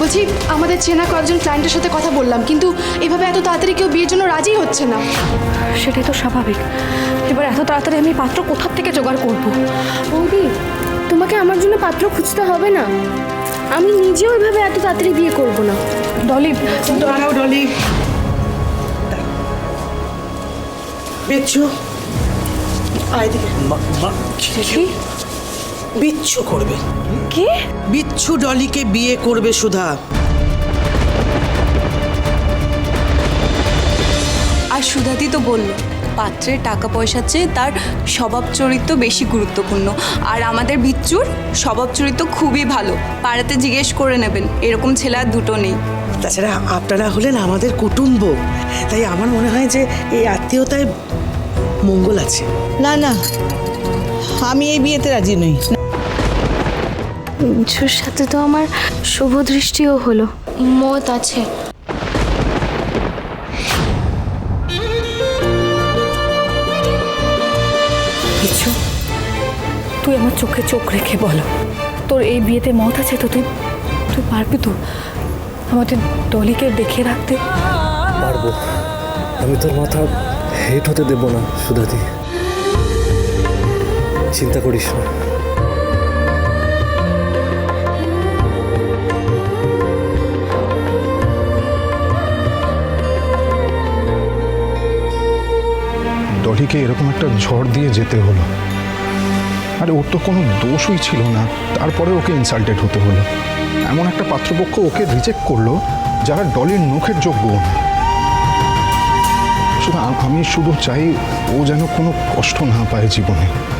বলছি আমাদের চেনা কয়েকজন ক্লায়েন্টের সাথে কথা বললাম কিন্তু এভাবে এত তাড়াতাড়ি কেউ বিয়ের জন্য রাজি হচ্ছে না। সেটাই তো স্বাভাবিক। এবার এত তাড়াতাড়ি আমি পাত্র কোথার থেকে জোগাড় করব? বৌদি তোমাকে আমার জন্য পাত্র খুঁজতে হবে না। আমি নিজেও এভাবে এত তাড়াতাড়ি বিয়ে করব না। ডলি দাঁড়াও ডলি। বিচ্ছু আয় দিকে। কি? বিচ্ছু করবে। কি? বিচ্ছু ডলিকে বিয়ে করবে সুধা। আর সুধাতি তো বলল পাত্রের টাকা পয়সার চেয়ে তার স্বভাব চরিত্র বেশি গুরুত্বপূর্ণ। আর আমাদের বিচ্ছুর স্বভাব চরিত্র খুবই ভালো পাড়াতে জিজ্ঞেস করে নেবেন এরকম ছেলে আর দুটো নেই। তাছাড়া আপনারা হলেন আমাদের কুটুম্ব তাই আমার মনে হয় যে এই আত্মীয়তায় মঙ্গল আছে। না না আমি এই বিয়েতে রাজি নই। মিঠুর সাথে তো আমার শুভ দৃষ্টিও হলো। মত আছে। কিছু তুই আমার চোখে চোখ রেখে বলো। তোর এই বিয়েতে মত আছে তো তুই তুই পারবি তো? আমাদের ডলিকে দেখে রাখতে। পারব। আমি তোর মাথা হেট হতে দেব না সুধাদি। চিন্তা করিস না। ডলিকে এরকম একটা ঝড় দিয়ে যেতে হলো। আরে ওর তো কোনো দোষই ছিল না। তারপরে ওকে ইনসাল্টেড হতে হলো। এমন একটা পাত্রপক্ষ ওকে রিজেক্ট করল, যারা ডলির মুখের যোগ্য শুধু আমি শুধু চাই ও যেন কোনো কষ্ট না পায় জীবনে।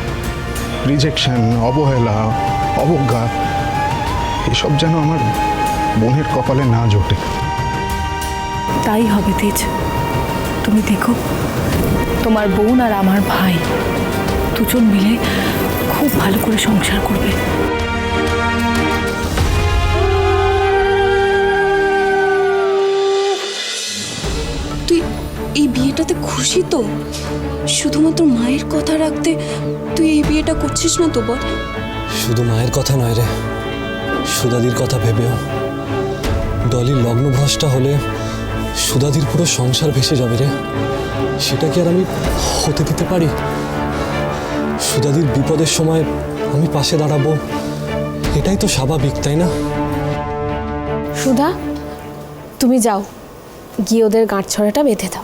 রিজেকশন অবহেলা, অবজ্ঞা, এসব যেন আমার বোনের কপালে না জোটে। তাই হবে তেজ। তুমি দেখো, তোমার বোন আর আমার ভাই দুজন মিলে খুব ভালো করে সংসার করবে। শুধুমাত্র মায়ের কথা রাখতে তুই এই বিয়েটা করছিস না তো বল। শুধু মায়ের কথা নয় রে। সুদাদির কথা ভেবেও। ডলির লগ্নভ্রষ্টা হলে সুদাদির পুরো সংসার ভেসে যাবে রে। সেটা কি আর আমি হতে দিতে পারি? সুদাদির বিপদের সময় আমি পাশে দাঁড়াবো। এটাই তো স্বাভাবিক তাই না? সুধা তুমি যাও। গিয়ে ওদের গাঁট ছড়াটা বেঁধে দাও।